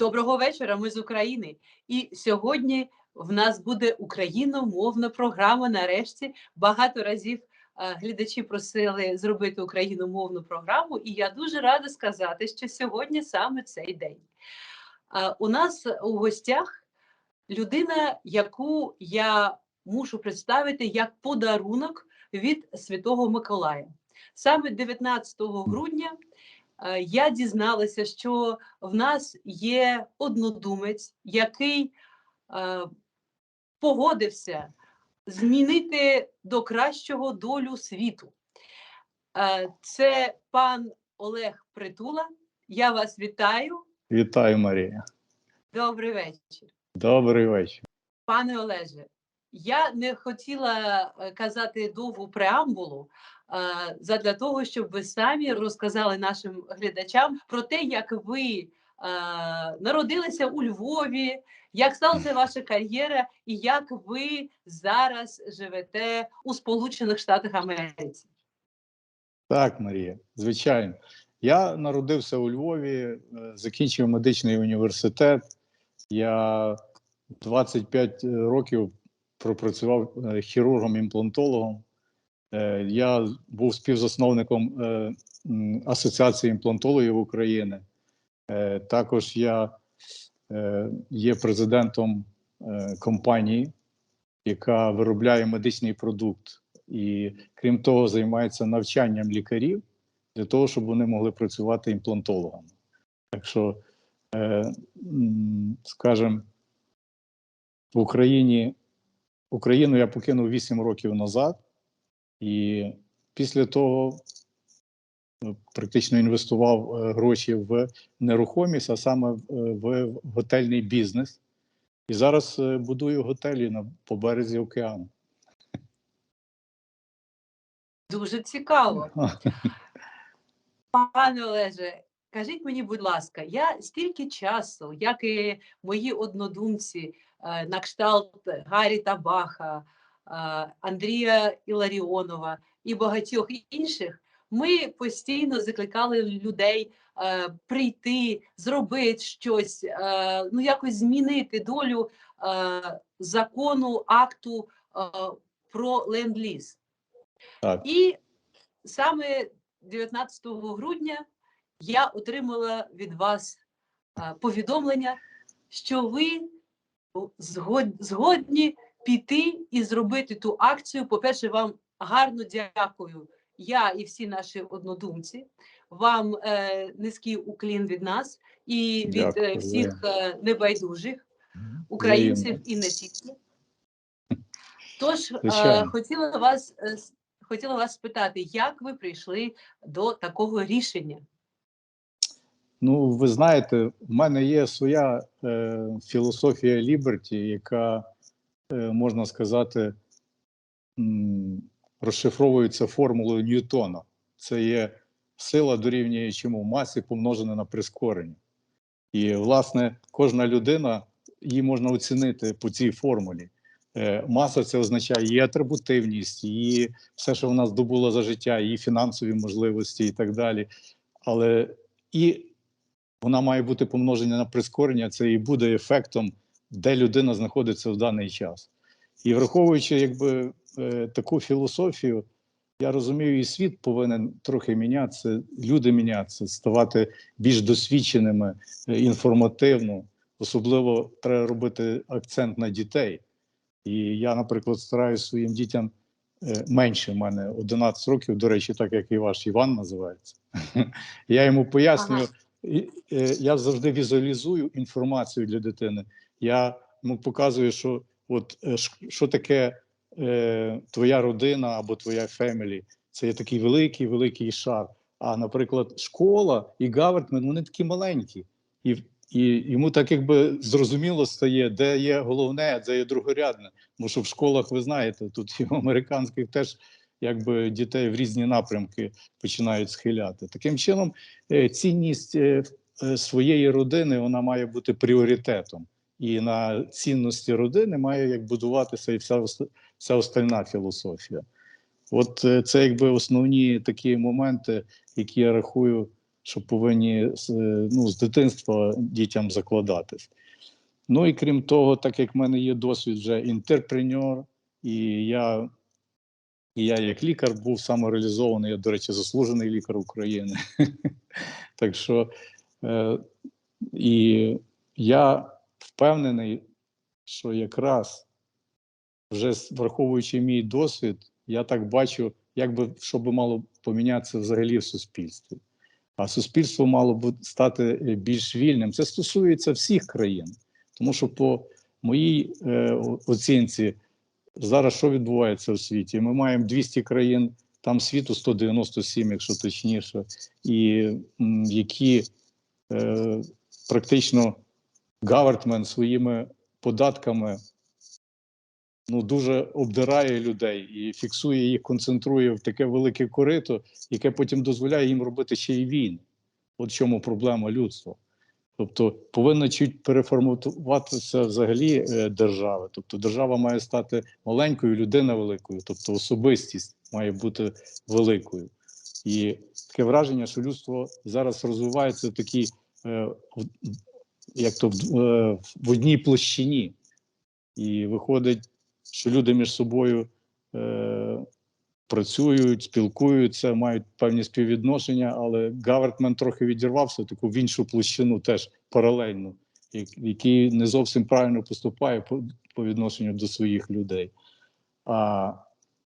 Доброго вечора. Ми з України. І сьогодні в нас буде україномовна програма. Нарешті багато разів е, глядачі просили зробити україномовну програму, і я дуже рада сказати, що сьогодні саме цей день. Е, У нас у гостях людина, яку я мушу представити як подарунок від Святого Миколая. Саме 19 грудня я дізналася, що в нас є однодумець, який е, погодився змінити до кращого долю світу. Е, це пан Олег Притула. Я вас вітаю. Вітаю, Марія. Добрий вечір. Добрий вечір. Пане Олеже, я не хотіла е, казати довгу преамбулу е, задля того, щоб ви самі розказали нашим глядачам про те, як ви е, народилися у Львові, як сталася ваша кар'єра, і як ви зараз живете у Сполучених Штатах Америці. Так, Марія, звичайно. Я народився у Львові, е, закінчив медичний університет. Я 25 років пропрацював е, хірургом-імплантологом. Е, Я був співзасновником е, Асоціації імплантологів України. Також я є президентом компанії, яка виробляє медичний продукт, і крім того, займається навчанням лікарів для того, щоб вони могли працювати імплантологами. Так що, скажімо, в Україні Україну я покинув 8 років назад, і після того е, практично інвестував е, гроші в нерухомість, а саме в, е, готельний бізнес. І зараз будую готелі на по березі океану. Дуже цікаво. Пане Олеже, кажіть мені, будь ласка, я стільки часу, як і мої однодумці, на кшталт Гаррі Табаха, е, Андрія Іларіонова і багатьох інших, ми постійно закликали людей е, прийти, зробити щось, е, ну якось змінити долю е, закону, акту е, про ленд-ліз. І саме 19 грудня я отримала від вас повідомлення, що ви згодні піти і зробити ту акцію. По-перше, вам гарно дякую. Я і всі наші однодумці. Вам е, низький уклін від нас і від е, Дякую, всіх е, небайдужих українців і не тільки. Тож е, хотіла вас е, хотіла вас спитати, як ви прийшли до такого рішення? Ну, ви знаєте, в мене є своя е, філософія Ліберті, яка, е, можна сказати, м, розшифровується формулою Ньютона. Це є сила дорівнює чому масі помножена на прискорення. І, власне, кожна людина її можна оцінити по цій формулі. Е, маса це означає її атрибутивність, її все, що вона здобула за життя, її фінансові можливості і так далі. Але і вона має бути помножена на прискорення, це і буде ефектом, де людина знаходиться в даний час. І враховуючи якби е, таку філософію, я розумію, і світ повинен трохи мінятися, люди мінятися, ставати більш досвідченими, е, інформативно. Особливо треба робити акцент на дітей. І я, наприклад, стараюся своїм дітям е, менше в мене 11 років, до речі, так як і ваш Іван називається. Я йому пояснюю, я завжди візуалізую інформацію для дитини. Я йому показую, що от е, що таке е, твоя родина або твоя фемілі. Це є такий великий, великий шар. А, наприклад, школа і гавертмент, вони такі маленькі. І, і йому так якби зрозуміло стає, де є головне, де є другорядне. Бо що в школах, ви знаєте, тут і в американських теж якби дітей в різні напрямки починають схиляти. Таким чином, е, цінність е, е, своєї родини вона має бути пріоритетом. І на цінності родини має як будуватися і вся, вся остальна філософія. От це якби основні такі моменти, які я рахую, що повинні ну, з дитинства дітям закладатись. Ну і крім того, так як в мене є досвід вже інтерпренер, і я, і я як лікар був самореалізований, я, до речі, заслужений лікар України. Так що е, і я впевнений, що якраз вже враховуючи мій досвід, я так бачу, як би що би мало помінятися взагалі в суспільстві. А суспільство мало б стати е, більш вільним. Це стосується всіх країн, тому що по моїй е, оцінці зараз що відбувається в світі? Ми маємо 200 країн, там світу 197, якщо точніше, і які е, практично гавермент своїми податками ну, дуже обдирає людей і фіксує їх, концентрує в таке велике корито, яке потім дозволяє їм робити ще й війни. От чому проблема людства. Тобто повинна чуть переформатуватися взагалі е, держава. Тобто держава має стати маленькою, людина великою, тобто особистість має бути великою. І таке враження, що людство зараз розвивається в такій, е, як то в, е, одній площині. І виходить, що люди між собою працюють, спілкуються, мають певні співвідношення, але гавермент трохи відірвався таку в іншу площину, теж паралельно, як- який не зовсім правильно поступає по, по відношенню до своїх людей. А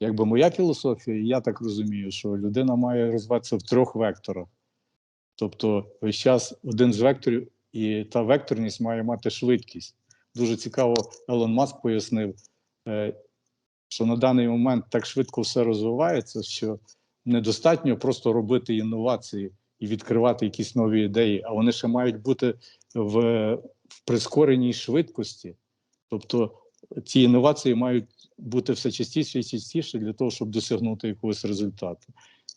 якби моя філософія, я так розумію, що людина має розвиватися в трьох векторах. Тобто, весь час один з векторів, і та векторність має мати швидкість. Дуже цікаво, Елон Маск пояснив, е, що на даний момент так швидко все розвивається, що недостатньо просто робити інновації і відкривати якісь нові ідеї, а вони ще мають бути в, в прискореній швидкості. Тобто ці інновації мають бути все частіше і частіше для того, щоб досягнути якогось результату.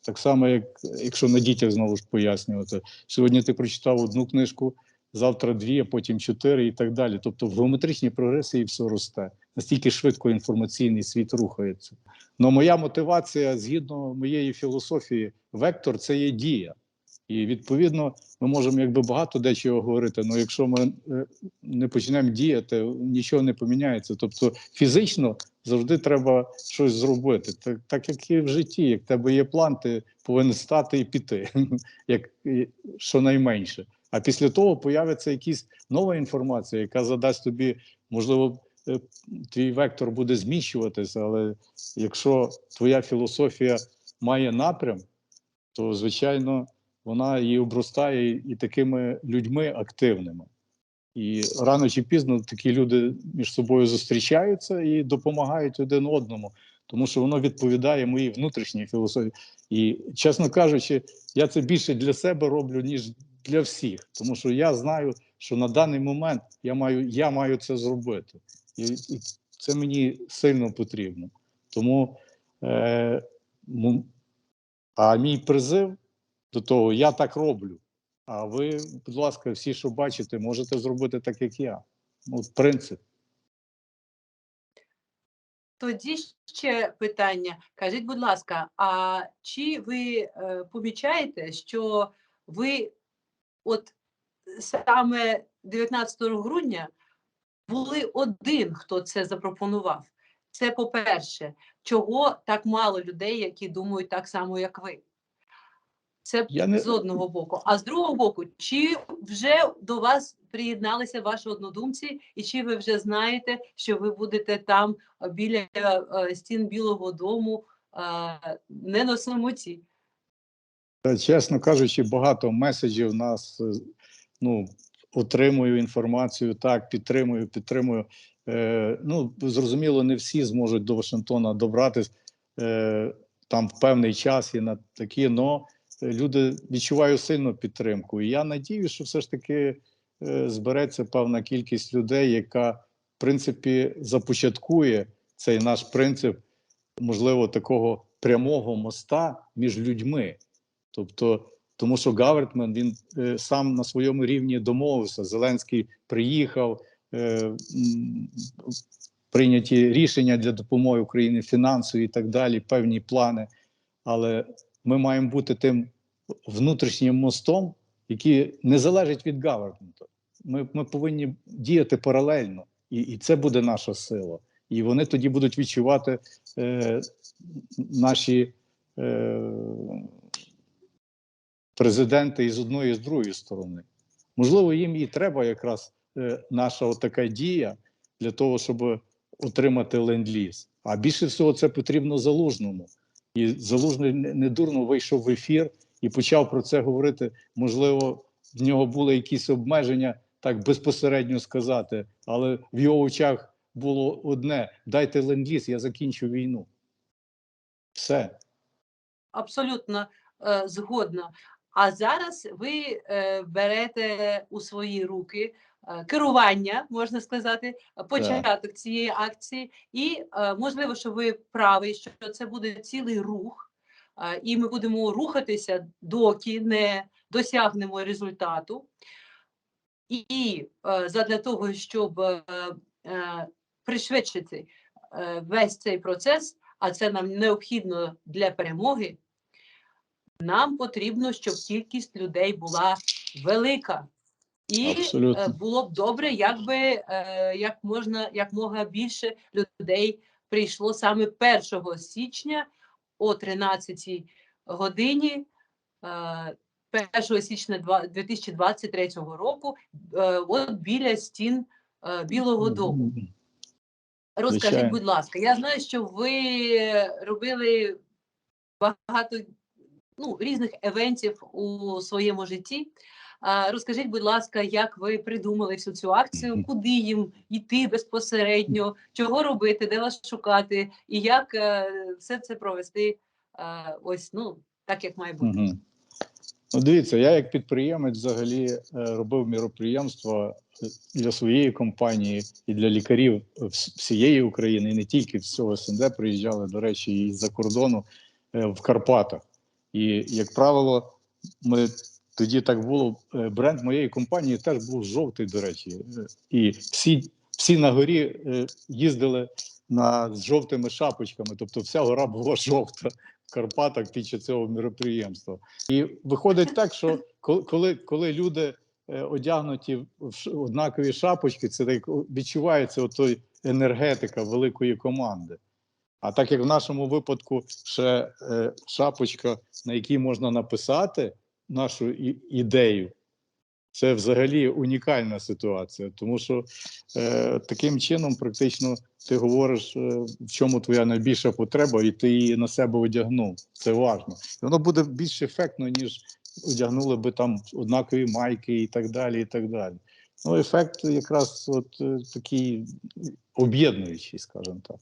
Так само, як якщо на дітях знову ж пояснювати, сьогодні ти прочитав одну книжку, завтра дві, а потім чотири і так далі. Тобто в геометричній прогресії все росте. Настільки швидко інформаційний світ рухається. Но моя мотивація, згідно моєї філософії, вектор це є дія. І відповідно ми можемо якби багато дечого говорити. але якщо ми е, не почнемо діяти, нічого не поміняється. Тобто фізично завжди треба щось зробити. Так, так як і в житті, як в тебе є план, ти повинен стати і піти, як щонайменше. А після того появиться якась нова інформація, яка задасть тобі, можливо, твій вектор буде зміщуватися, але якщо твоя філософія має напрям, то звичайно вона і обростає і такими людьми активними. І рано чи пізно такі люди між собою зустрічаються і допомагають один одному, тому що воно відповідає моїй внутрішній філософії. І, чесно кажучи, я це більше для себе роблю, ніж для всіх, тому що я знаю, що на даний момент я маю, я маю це зробити, і, це мені сильно потрібно. Тому е, а мій призив до того, я так роблю. А ви, будь ласка, всі, що бачите, можете зробити так, як я. Ну, от принцип. Тоді ще питання. Кажіть, будь ласка, а чи ви е, помічаєте, що ви от саме 19 грудня були один, хто це запропонував? Це по-перше, чого так мало людей, які думають так само, як ви? Це Я не- з одного боку. А з другого боку, чи вже до вас приєдналися ваші однодумці, і чи ви вже знаєте, що ви будете там біля е, стін Білого Дому е, не на самоті? Чесно кажучи, багато меседжів нас е, ну, отримую інформацію, так, підтримую, підтримую. Е, ну, зрозуміло, не всі зможуть до Вашингтона добратись е, там в певний час і на такі, але люди відчувають сильну підтримку. І я надію, що все ж таки е, збереться певна кількість людей, яка, в принципі, започаткує цей наш принцип, можливо, такого прямого моста між людьми. Тобто, тому що Гавермент він е, сам на своєму рівні домовився. Зеленський приїхав, е, прийняті рішення для допомоги Україні фінансові і так далі, певні плани. Але ми маємо бути тим внутрішнім мостом, який не залежить від гаверменту. Ми, ми повинні діяти паралельно, і, і це буде наша сила. І вони тоді будуть відчувати е, наші е, президенти і з одної, і з другої сторони. Можливо, їм і треба якраз е, наша така дія для того, щоб отримати ленд-ліз. А більше всього це потрібно залужному. І залужний не не вийшов в ефір і почав про це говорити. Можливо, в нього були якісь обмеження, так безпосередньо сказати, але в його очах було одне: дайте ленд-ліз, я закінчу війну. Все. Абсолютно е, згодна. А зараз ви е, берете у свої руки е, керування, можна сказати, початок цієї акції, і е, можливо, що ви праві, що це буде цілий рух, і ми будемо рухатися, доки не досягнемо результату. І задля того, щоб пришвидшити весь цей процес, а це нам необхідно для перемоги. Нам потрібно, щоб кількість людей була велика, і Абсолютно. е, було б добре, якби е, як можна як мога більше людей прийшло саме 1 січня о 13 годині. е, 1 січня 2023 року, е, от біля стін е, Білого Дому. Розкажіть, будь ласка, я знаю, що ви робили багато ну, різних евентів у своєму житті. Розкажіть, будь ласка, як ви придумали всю цю акцію, куди їм йти безпосередньо, чого робити, де вас шукати, і як е, все це провести е, ось ну так, як має бути. Угу. Ну, дивіться, я як підприємець взагалі е, робив міроприємства для своєї компанії і для лікарів всієї України, і не тільки всього СНД приїжджали, до речі, і з-за кордону в Карпатах. І, як правило, ми тоді так було. е, Бренд моєї компанії теж був жовтий, до речі. Е, І всі, всі на горі е, їздили на, з жовтими шапочками, тобто вся гора була жовта в Карпатах під час цього міроприємства. І виходить так, що коли, коли, люди одягнуті в однакові шапочки, це так відчувається отой енергетика великої команди. А так як в нашому випадку ще е, шапочка, на якій можна написати нашу і- ідею, це взагалі унікальна ситуація, тому що е, таким чином, практично, ти говориш, е, в чому твоя найбільша потреба, і ти її на себе одягнув. Це важно. І воно буде більш ефектно, ніж одягнули би там однакові майки і так далі. і так далі. Ну, ефект якраз от е, такий об'єднуючий, скажімо так.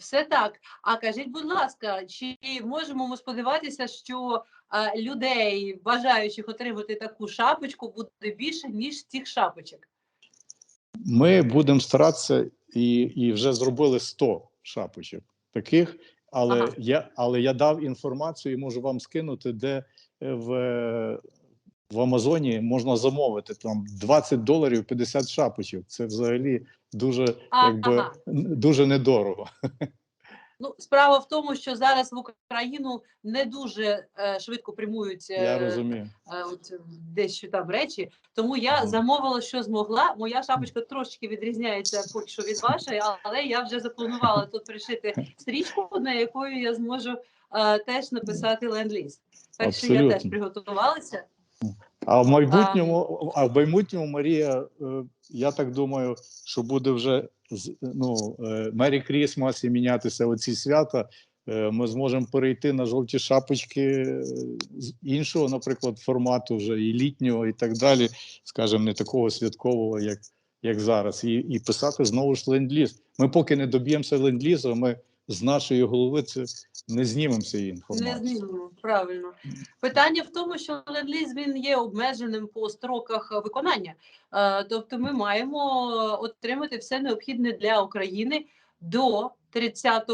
Все так. А кажіть, будь ласка, чи можемо ми сподіватися, що е, людей, бажаючих отримати таку шапочку, буде більше ніж цих шапочок? Ми будемо старатися і, і вже зробили 100 шапочок таких. Але Ага. я але я дав інформацію і можу вам скинути, де е, в, в Амазоні можна замовити там 20 доларів 50 шапочок. Це взагалі дуже А, якби ага. дуже недорого. Ну, справа в тому, що зараз в Україну не дуже е, швидко прямують Я е, розумію. е, от, дещо там речі. Тому я Ага. замовила, що змогла. Моя шапочка трошки відрізняється поки що від вашої, але я вже запланувала тут пришити стрічку, на якою я зможу е, теж написати ленд-ліз. Так що я теж приготувалася. А в майбутньому, а в майбутньому, Марія, е, я так думаю, що буде вже ну, Мері Крісмас і мінятися оці свята. е, Ми зможемо перейти на жовті шапочки е, з іншого, наприклад, формату, вже і літнього, і так далі, скажімо, не такого святкового, як, як зараз, і, і писати знову ж ленд-ліз. Ми поки не доб'ємося ленд-лізу, ми з нашої голови це не знімемо цієї Не знімемо, правильно. Питання в тому, що ленд-ліз він є обмеженим по строках е, виконання. Е, Тобто ми маємо отримати все необхідне для України до 30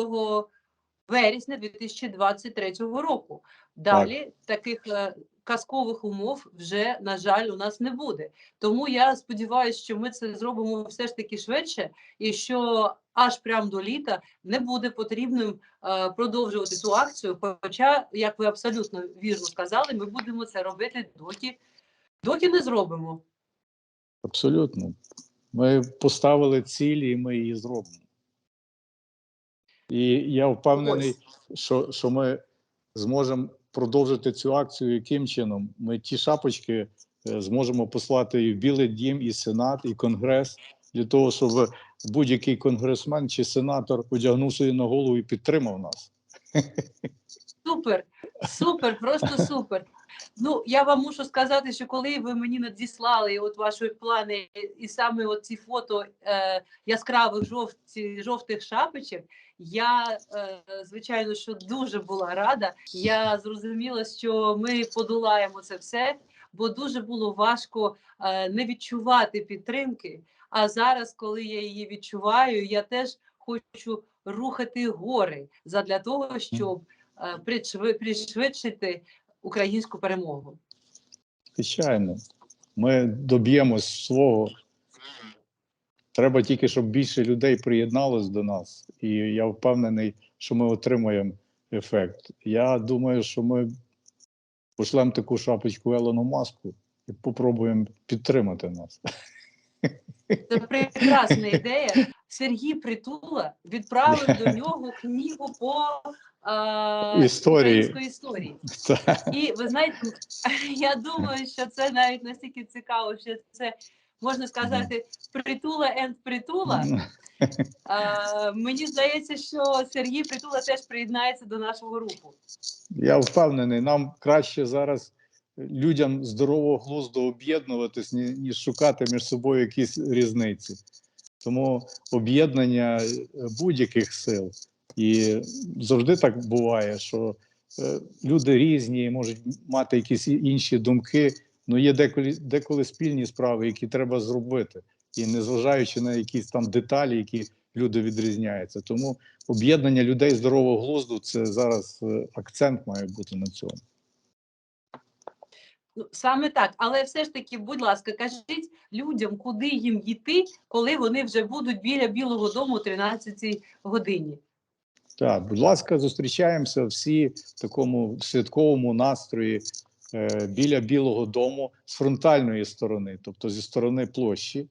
вересня 2023 року. Далі таких е, казкових умов вже, на жаль, у нас не буде. Тому я сподіваюся, що ми це зробимо все ж таки швидше, і що аж прямо до літа не буде потрібним е, продовжувати цю акцію. Хоча, як ви абсолютно вірно сказали, ми будемо це робити доки, доки не зробимо. Абсолютно. Ми поставили цілі, і ми її зробимо. І я впевнений, що, що ми зможемо продовжити цю акцію яким чином? Ми ті шапочки е, зможемо послати і в Білий Дім, і Сенат, і Конгрес для того, щоб будь-який конгресмен чи сенатор одягнув собі на голову і підтримав нас. Супер, супер, просто супер. Ну, я вам мушу сказати, що коли ви мені надіслали от ваші плани, і саме от ці фото е, яскравих жовті, жовтих шапочок, я е, звичайно що дуже була рада. Я зрозуміла, що ми подолаємо це все, бо дуже було важко е, не відчувати підтримки. А зараз, коли я її відчуваю, я теж хочу рухати гори задля того, щоб пришвидшити українську перемогу. Звичайно, ми доб'ємось свого. Треба тільки, щоб більше людей приєдналось до нас, і я впевнений, що ми отримаємо ефект. Я думаю, що ми пошлемо таку шапочку Елону Маску і попробуємо підтримати нас. Це прекрасна ідея. Сергій Притула відправив до нього книгу по е, Історії. історії. І ви знаєте, я думаю, що це навіть настільки цікаво, що це можна сказати притула енд притула. Е, мені здається, що Сергій Притула теж приєднається до нашого руху. Я впевнений, нам краще зараз людям здорового глузду об'єднуватись, ніж шукати між собою якісь різниці. Тому об'єднання е, будь-яких сил. І завжди так буває, що е, люди різні, можуть мати якісь інші думки, але є деколи, деколи спільні справи, які треба зробити, і незважаючи на якісь там деталі, які люди відрізняються. Тому об'єднання людей здорового глузду це зараз е, акцент має бути на цьому. Ну, саме так, але все ж таки, будь ласка, кажіть людям, куди їм йти, коли вони вже будуть біля Білого Дому о 13 годині. Так, будь ласка, зустрічаємося всі в такому святковому настрої е, біля Білого Дому з фронтальної сторони, тобто зі сторони площі.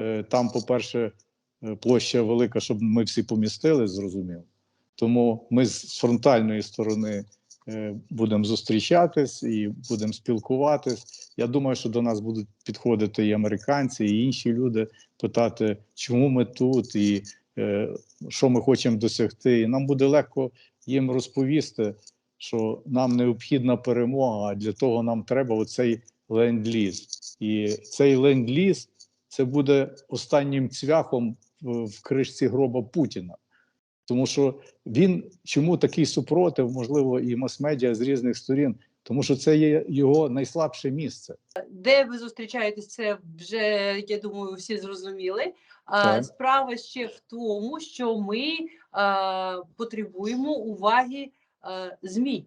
Е, там, по-перше, е, площа велика, щоб ми всі помістили, зрозуміло. Тому ми з фронтальної сторони будемо зустрічатись і будемо спілкуватись. Я думаю, що до нас будуть підходити і американці, і інші люди, питати, чому ми тут, і е, що ми хочемо досягти. І нам буде легко їм розповісти, що нам необхідна перемога, а для того нам треба оцей ленд-ліз. І цей ленд-ліз це буде останнім цвяхом в кришці гроба Путіна. Тому що він чому такий супротив, можливо, і мас-медіа з різних сторін, тому що це є його найслабше місце. Де ви зустрічаєтесь, це вже я думаю, всі зрозуміли. А Так. справа ще в тому, що ми а, потребуємо уваги а, ЗМІ.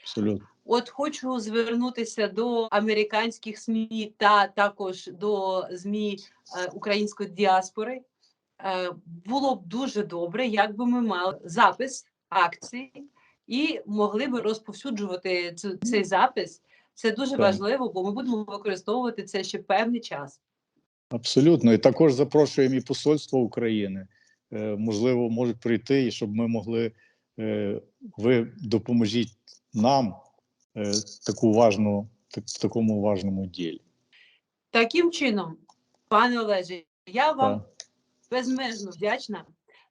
Абсолютно. От хочу звернутися до американських СМІ та також до ЗМІ е, української діаспори. Е, було б дуже добре, якби ми мали запис акції і могли б розповсюджувати цю, цей запис. Це дуже Так. важливо, бо ми будемо використовувати це ще певний час. Абсолютно. І також запрошуємо і посольство України. Е, можливо, можуть прийти, і щоб ми могли. Е, ви допоможіть нам таку важну, в такому важному ділі. Таким чином, пане Олеже, я вам Так. Безмежно вдячна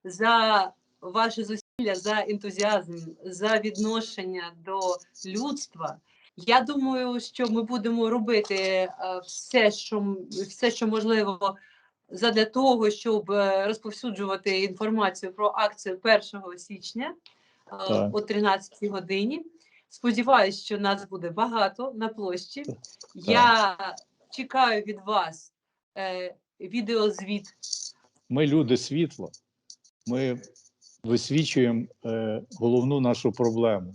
за ваше зусилля, за ентузіазм, за відношення до людства. Я думаю, що ми будемо робити е, все, що все, що можливо, задля того, щоб е, розповсюджувати інформацію про акцію 1 січня е, Так. о 13 годині. Сподіваюсь, що нас буде багато на площі. Я чекаю від вас е, відеозвіт Ми люди світла, ми висвічуємо е, головну нашу проблему.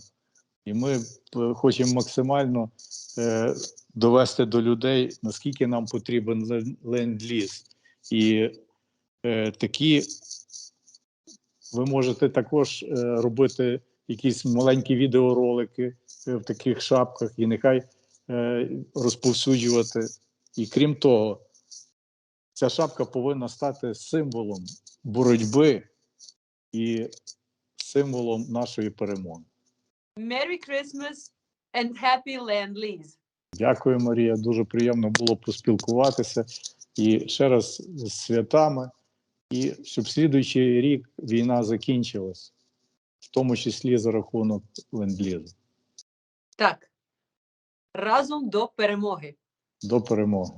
І ми е, хочемо максимально е, довести до людей, наскільки нам потрібен лен- ленд-ліз. І е, такі ви можете також е, робити якісь маленькі відеоролики е, в таких шапках і нехай е, розповсюджувати. І крім того, ця шапка повинна стати символом боротьби і символом нашої перемоги. Merry Christmas and Happy Land Lease. Дякую, Марія. Дуже приємно було поспілкуватися. І ще раз з святами, і щоб слідуючий рік війна закінчилась, в тому числі за рахунок ленд-лізу. Так. Разом до перемоги. До перемоги.